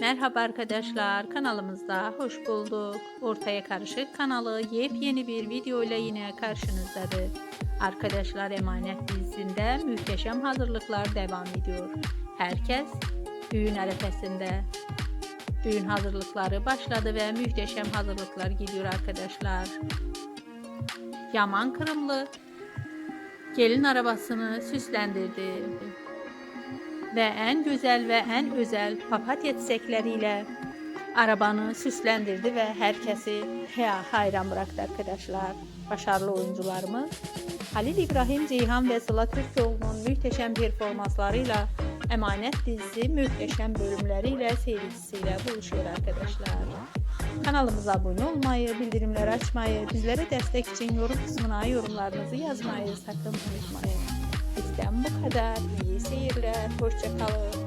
Merhaba arkadaşlar kanalımızda hoş bulduk. Ortaya Karışık kanalı yepyeni bir video ile yine karşınızdadır. Arkadaşlar Emanet dizisinde muhteşem hazırlıklar devam ediyor. Herkes düğün arefesinde. Düğün hazırlıkları başladı ve muhteşem hazırlıklar gidiyor arkadaşlar. Yaman Kırımlı gelin arabasını süslendirdi ve en güzel ve en özel papatya çiçekleriyle arabanı süslendirdi ve herkesi ya hayran bıraktı arkadaşlar. Başarılı oyuncularımız Halil İbrahim Ceyhan ve Sıla Türkoğlu'nun muhteşem performanslarıyla Emanet dizisi muhteşem bölümleriyle seyircisiyle buluşuyor arkadaşlar. Kanalımıza abone olmayı, bildirimleri açmayı, bizlere destek için yorum kısmına yorumlarınızı yazmayı sakın unutmayın. Bizden bu kadar. İyi seyirler. Hoşçakalın.